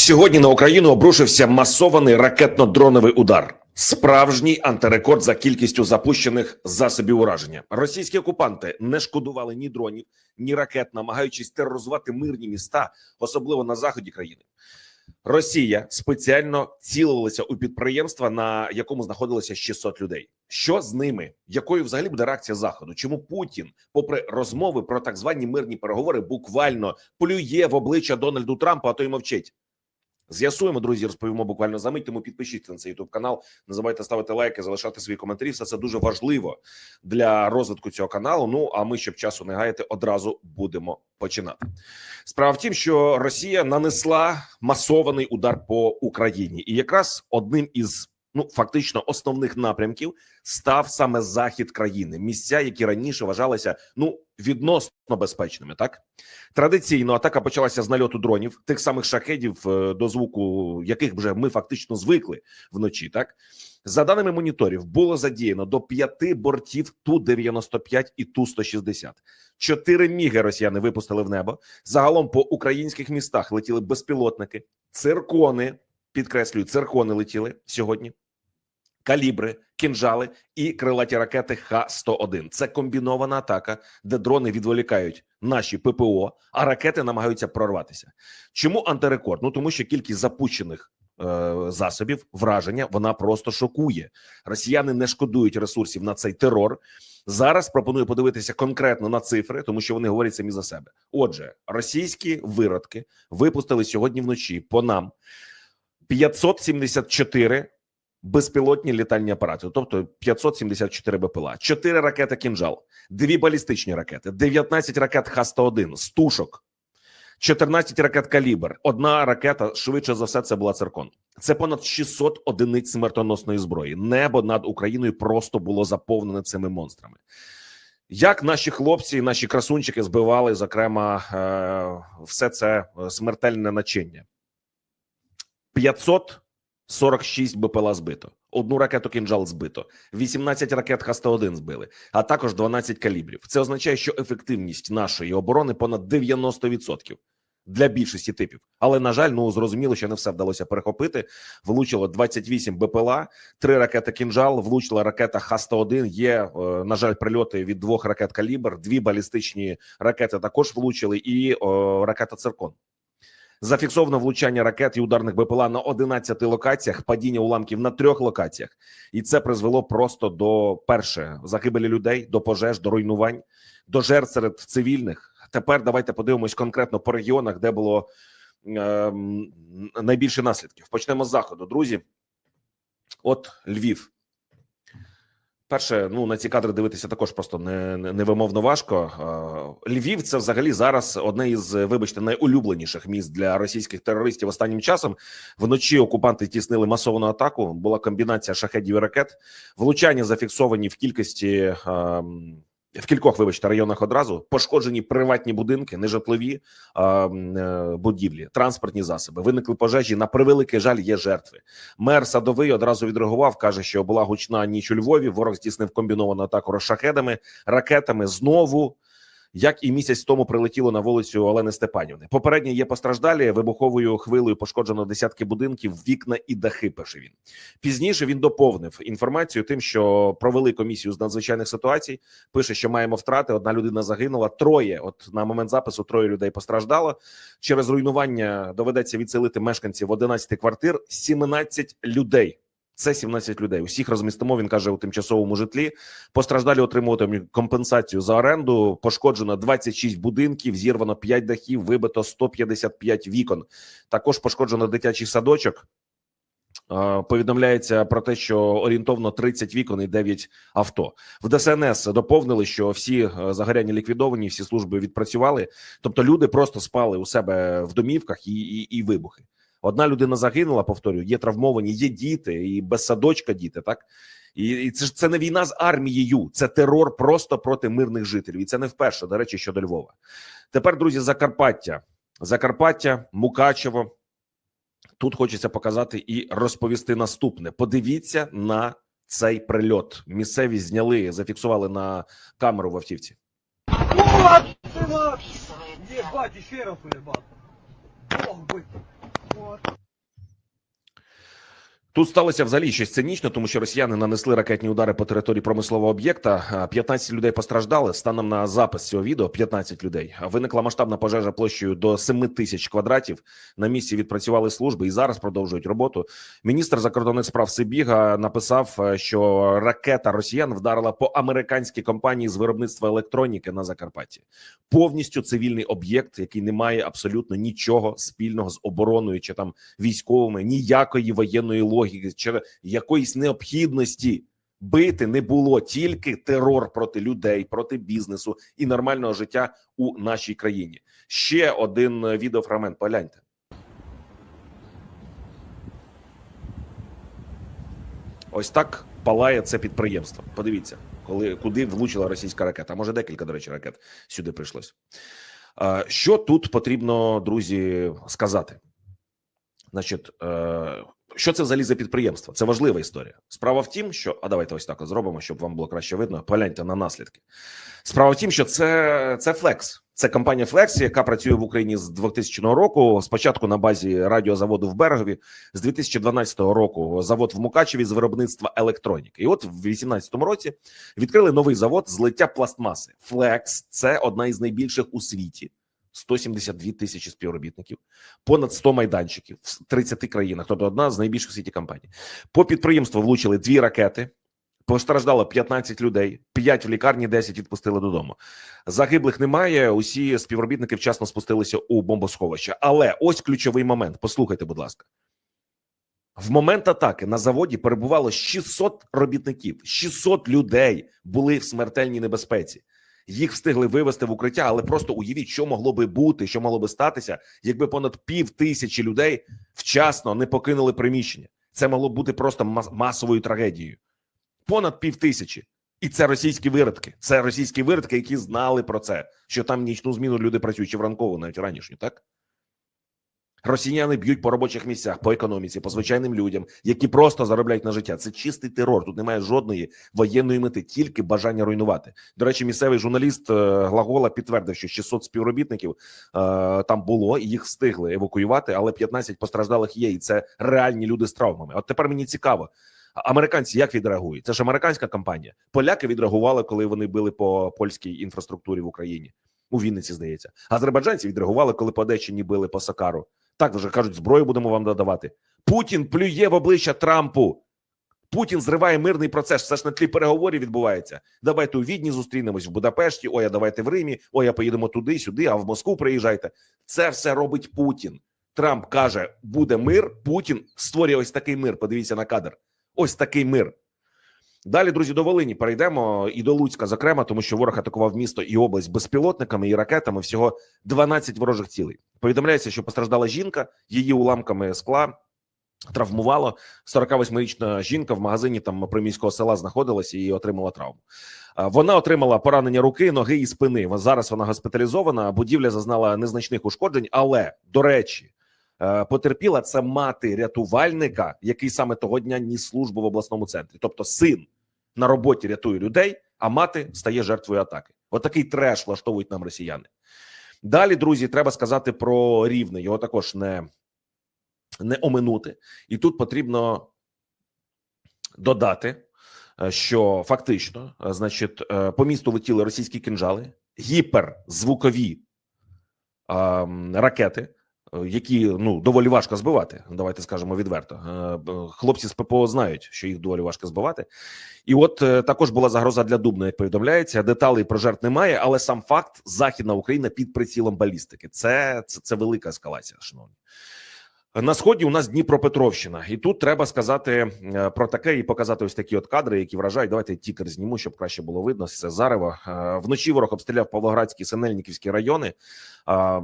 Сьогодні на Україну обрушився масований ракетно-дроновий удар. Справжній антирекорд за кількістю запущених засобів ураження. Російські окупанти не шкодували ні дронів, ні ракет, намагаючись тероризувати мирні міста, особливо на заході країни. Росія спеціально цілилася у підприємства, на якому знаходилося 600 людей. Що з ними? Якою взагалі буде реакція заходу? Чому Путін, попри розмови про так звані мирні переговори, буквально плює в обличчя Дональду Трампу, а то й мовчить? З'ясуємо, друзі, розповімо буквально за мить. Тому підпишіться на цей youtube канал. Не забувайте ставити лайки, залишати свої коментарі. Все це дуже важливо для розвитку цього каналу. Ну а ми, щоб часу не гаяти, одразу будемо починати. Справа в тім, що Росія нанесла масований удар по Україні, і якраз одним із ну фактично основних напрямків став саме захід країни, місця, які раніше вважалися ну відносно безпечними. Так традиційно атака почалася з нальоту дронів, тих самих шахедів, е, до звуку яких вже ми фактично звикли вночі. Так за даними моніторів, було задіяно до п'яти бортів ту 95 і ту 160 Чотири міги росіяни випустили в небо. Загалом по українських містах летіли безпілотники, циркони. Підкреслюю, циркони летіли сьогодні. Калібри, кінжали і крилаті ракети Х-101. Це комбінована атака, де дрони відволікають наші ППО, а ракети намагаються прорватися. Чому антирекорд? Ну тому що кількість запущених е, засобів враження вона просто шокує. Росіяни не шкодують ресурсів на цей терор. Зараз пропоную подивитися конкретно на цифри, тому що вони говорять самі за себе. Отже, російські виродки випустили сьогодні вночі по нам 574 безпілотні літальні апарати, тобто 574 БПЛА, 4 ракети «Кінжал», 2 балістичні ракети, 19 ракет Х-101, стушок, 14 ракет «Калібр», одна ракета, швидше за все, це була «Циркон». Це понад 600 одиниць смертоносної зброї. Небо над Україною просто було заповнене цими монстрами. Як наші хлопці, наші красунчики збивали, зокрема, е, все це е, смертельне начиння. 546 БПЛА збито, одну ракету «Кінжал» збито, 18 ракет Х-101 збили, а також 12 калібрів. Це означає, що ефективність нашої оборони понад 90% для більшості типів. Але на жаль, ну зрозуміло, що не все вдалося перехопити. Влучило 28 БПЛА, три ракети «Кінжал», влучила ракета Х-101, Є е, на жаль, прильоти від двох ракет «Калібр», дві балістичні ракети також влучили, і о, ракета «Циркон». Зафіксовано влучання ракет і ударних БПЛА на 11 локаціях, падіння уламків на трьох локаціях, і це призвело просто до перше загибелі людей, до пожеж, до руйнувань, до жертв серед цивільних. Тепер давайте подивимось конкретно по регіонах, де було е, найбільше наслідків. Почнемо з заходу, друзі. От Львів. Перше, ну на ці кадри дивитися також просто не, не невимовно важко. Е, Львів це взагалі зараз одне із, вибачте, найулюбленіших міст для російських терористів останнім часом. Вночі окупанти тіснили масовану атаку. Була комбінація шахедів і ракет. Влучання зафіксовані в кількості. Е, в кількох, вибачте, районах одразу пошкоджені приватні будинки, нежитлові е, будівлі, транспортні засоби. Виникли пожежі. На превеликий жаль, є жертви. Мер садовий одразу відреагував. каже, що була гучна ніч у Львові. Ворог здійснив комбіновану атаку розшахедами, ракетами. Знову як і місяць тому прилетіло на вулицю Олени Степанівни. Попередньо є постраждалі вибуховою хвилею пошкоджено десятки будинків, вікна і дахи. Пише він пізніше. Він доповнив інформацію тим, що провели комісію з надзвичайних ситуацій. Пише, що маємо втрати. Одна людина загинула. Троє. От на момент запису троє людей постраждало. Через руйнування доведеться відселити мешканців 11 квартир. 17 людей. Це 17 людей. Усіх розмістимо. Він каже у тимчасовому житлі. Постраждалі отримуватимуть компенсацію за оренду. Пошкоджено 26 будинків, зірвано 5 дахів, вибито 155 вікон. Також пошкоджено дитячий садочок. Повідомляється про те, що орієнтовно 30 вікон і 9 авто в ДСНС доповнили, що всі е, загоряння ліквідовані, всі служби відпрацювали. Тобто, люди просто спали у себе в домівках і, і, і вибухи. Одна людина загинула. Повторюю, є травмовані, є діти і без садочка діти. Так і, і це ж це не війна з армією, це терор просто проти мирних жителів. І це не вперше. До речі, щодо Львова. Тепер друзі, Закарпаття, Закарпаття, Мукачево. Тут хочеться показати і розповісти наступне. Подивіться на цей прильот. Місцеві зняли, зафіксували на камеру в автівці. Ты нах! Раз уебал. Ох, бы. war. Тут сталося взагалі щось цинічно, тому що росіяни нанесли ракетні удари по території промислового об'єкта. А, 15 людей постраждали. Станом на запис цього відео 15 людей. Виникла масштабна пожежа площею до 7 тисяч квадратів. На місці відпрацювали служби і зараз продовжують роботу. Міністр закордонних справ Сибіга написав, е, що ракета росіян вдарила по американській компанії з виробництва електроніки на Закарпатті. Повністю цивільний об'єкт, який не має абсолютно нічого спільного з обороною чи там військовими, ніякої воєнної логіки чи якоїсь необхідності бити не було тільки терор проти людей, проти бізнесу і нормального життя у нашій країні. Ще один е, відеофрагмент. Погляньте. Ось так палає це підприємство. Подивіться, коли куди влучила російська ракета. Може декілька, до речі, ракет сюди прийшлось. Е, Що тут потрібно, друзі, сказати? Значить, е, що це взагалі за підприємство? Це важлива історія. Справа в тім, що а давайте ось так зробимо, щоб вам було краще видно. Погляньте на наслідки. Справа в тім, що це, це Flex. Це компанія Flex, яка працює в Україні з 2000 року. Спочатку на базі радіозаводу в Берегові, з 2012 року завод в Мукачеві з виробництва електроніки. І от в 2018 році відкрили новий завод злиття пластмаси. Flex – це одна із найбільших у світі. 172 тисячі співробітників, понад 100 майданчиків в 30 країнах. Тобто одна з найбільших у світі компаній. По підприємству влучили дві ракети. Постраждало 15 людей, 5 в лікарні, 10 відпустили додому. Загиблих немає. Усі співробітники вчасно спустилися у бомбосховище. Але ось ключовий момент. Послухайте, будь ласка. В момент атаки на заводі перебувало 600 робітників, 600 людей були в смертельній небезпеці. Їх встигли вивести в укриття, але просто уявіть, що могло би бути, що могло би статися, якби понад пів тисячі людей вчасно не покинули приміщення. Це могло б бути просто мас- масовою трагедією. Понад пів тисячі. І це російські виродки. Це російські виродки, які знали про це, що там нічну зміну люди працюють чи в ранкову, навіть ранішню, так? Росіяни б'ють по робочих місцях, по економіці, по звичайним людям, які просто заробляють на життя. Це чистий терор. Тут немає жодної воєнної мети, тільки бажання руйнувати. До речі, місцевий журналіст е, Глагола підтвердив, що 600 співробітників е, там було, і їх встигли евакуювати, але 15 постраждалих є, і це реальні люди з травмами. От тепер мені цікаво. Американці як відреагують? Це ж американська компанія. Поляки відреагували, коли вони били по польській інфраструктурі в Україні. У Вінниці здається. Азербайджанці відреагували, коли по Одещині били по Сакару. Так вже кажуть, зброю будемо вам додавати. Путін плює в обличчя Трампу. Путін зриває мирний процес. Це ж на тлі переговорів відбувається. Давайте у Відні зустрінемось в Будапешті. Ой, а давайте в Римі. Ой, а поїдемо туди, сюди, а в Москву приїжджайте. Це все робить Путін. Трамп каже: буде мир. Путін створює ось такий мир. Подивіться на кадр. Ось такий мир. Далі, друзі, до Волині перейдемо і до Луцька, зокрема, тому що ворог атакував місто і область безпілотниками і ракетами. Всього 12 ворожих цілей. Повідомляється, що постраждала жінка, її уламками скла травмувало. 48-річна жінка в магазині там приміського села знаходилася і отримала травму. Вона отримала поранення руки, ноги і спини. Зараз вона госпіталізована. Будівля зазнала незначних ушкоджень, але до речі. е, Потерпіла це мати рятувальника, який саме того дня ніс службу в обласному центрі. Тобто, син на роботі рятує людей, а мати стає жертвою атаки. Отакий треш влаштовують нам росіяни. Далі, друзі, треба сказати про рівне. Його також не, не оминути. І тут потрібно додати, е, що фактично, е, значить, е, по місту летіли російські кинжали, гіперзвукові ем, ракети, які ну доволі важко збивати. Давайте скажемо відверто. Е, Хлопці з ППО знають, що їх доволі важко збивати. І от е, також була загроза для Дубна, як повідомляється. Деталей про жертв немає, але сам факт західна Україна під прицілом балістики. Це, це, це велика ескалація, шановні. На сході у нас Дніпропетровщина, і тут треба сказати е, про таке і показати ось такі от кадри, які вражають. Давайте тікер зніму, щоб краще було видно. Це зарево. Е, Вночі ворог обстріляв Павлоградські Синельниківські райони.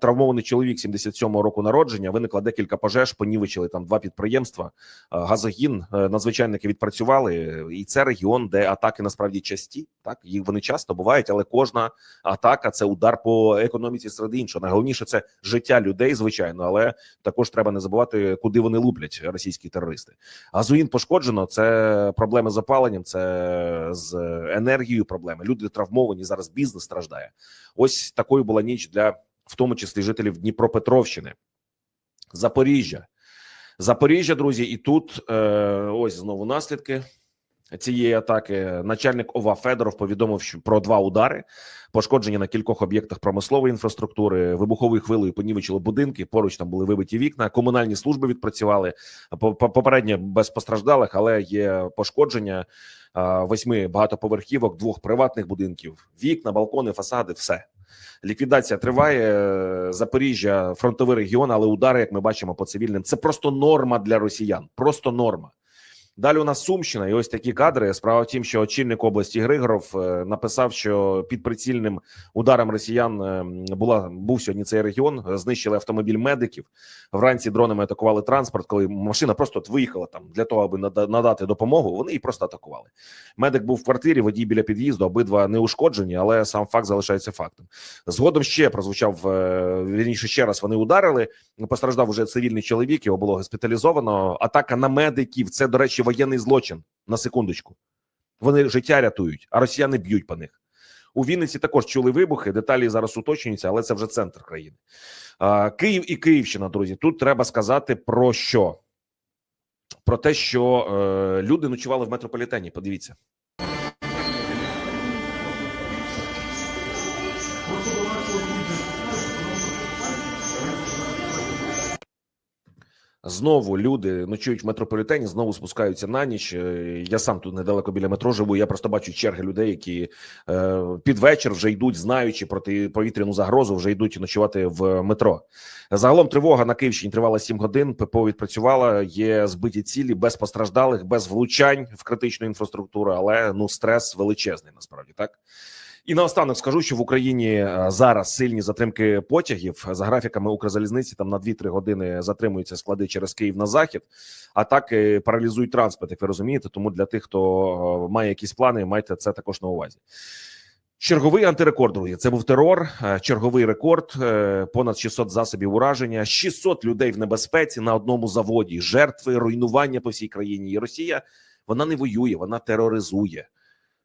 Травмований чоловік 77-го року народження. Виникло декілька пожеж, понівечили там два підприємства. Газогін е, надзвичайники відпрацювали, і це регіон, де атаки насправді часті. Так їх вони часто бувають, але кожна атака це удар по економіці серед іншого. Найголовніше це життя людей, звичайно, але також треба не забувати, куди вони луплять російські терористи. Газуїн пошкоджено. Це проблеми з опаленням, це з енергією. Проблеми. Люди травмовані. Зараз бізнес страждає. Ось такою була ніч для в тому числі жителів Дніпропетровщини, Запоріжжя. Запоріжжя, друзі, і тут е, ось знову наслідки цієї атаки. Начальник ОВА Федоров повідомив про два удари, пошкодження на кількох об'єктах промислової інфраструктури, вибуховою хвилею понівечило будинки. Поруч там були вибиті вікна. Комунальні служби відпрацювали По- по- попередньо без постраждалих, але є пошкодження восьми багатоповерхівок, двох приватних будинків, вікна, балкони, фасади, все. Ліквідація триває. Запоріжжя, фронтовий регіон, але удари, як ми бачимо, по цивільним це просто норма для росіян. Просто норма. Далі у нас Сумщина, і ось такі кадри. Справа в тім, що очільник області Григоров е, написав, що під прицільним ударом росіян е, була був сьогодні цей регіон. Знищили автомобіль медиків. Вранці дронами атакували транспорт. Коли машина просто от виїхала там для того, аби надати допомогу. Вони її просто атакували. Медик був в квартирі, водій біля під'їзду. Обидва не ушкоджені, але сам факт залишається фактом. Згодом ще прозвучав е, вірніше ще раз. Вони ударили. Постраждав уже цивільний чоловік. Його було госпіталізовано. Атака на медиків. Це, до речі, воєнний злочин. На секундочку. Вони життя рятують, а росіяни б'ють по них. У Вінниці також чули вибухи. Деталі зараз уточнюються, але це вже центр країни. Київ і Київщина, друзі. Тут треба сказати про що? Про те, що е, люди ночували в метрополітені. Подивіться. Знову люди ночують в метрополітені, знову спускаються на ніч. Е, Я сам тут недалеко біля метро живу. Я просто бачу черги людей, які е, під вечір вже йдуть, знаючи проти повітряну загрозу, вже йдуть ночувати в метро. Загалом тривога на Київщині тривала 7 годин. ППО відпрацювала. Є збиті цілі без постраждалих, без влучань в критичну інфраструктуру, але ну стрес величезний. Насправді так. І наостанок скажу, що в Україні е, зараз сильні затримки потягів за графіками Укрзалізниці. Там на 2-3 години затримуються склади через Київ на захід. Атаки паралізують транспорт, як ви розумієте. Тому для тих, хто е, має якісь плани, майте це також на увазі. Черговий антирекорд, друзі. Це був терор. е, Черговий рекорд. е, Понад 600 засобів ураження, 600 людей в небезпеці на одному заводі. Жертви, руйнування по всій країні. І Росія вона не воює, вона тероризує.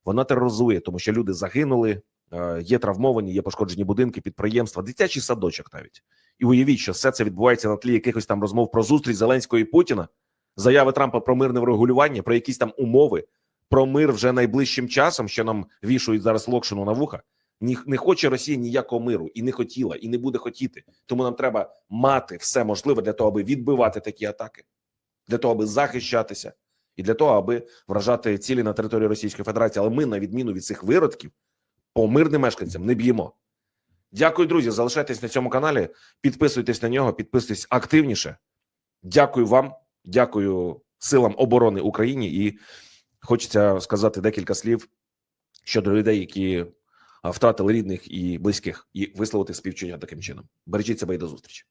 Вона тероризує, тому що люди загинули, е, є травмовані, є пошкоджені будинки, підприємства, дитячий садочок навіть. І уявіть, що все це відбувається на тлі якихось там розмов про зустріч Зеленського і Путіна, заяви Трампа про мирне врегулювання, про якісь там умови, про мир вже найближчим часом, що нам вішують зараз локшину на вуха. Ні, не хоче Росія ніякого миру і не хотіла, і не буде хотіти. Тому нам треба мати все можливе для того, аби відбивати такі атаки, для того, аби захищатися, і для того, аби вражати цілі на території Російської Федерації. Але ми, на відміну від цих виродків, по мирним мешканцям не б'ємо. Дякую, друзі. Залишайтесь на цьому каналі, підписуйтесь на нього, підписуйтесь активніше. Дякую вам, дякую силам оборони України. І хочеться сказати декілька слів щодо людей, які втратили рідних і близьких, і висловити співчуття таким чином. Бережіть себе і до зустрічі.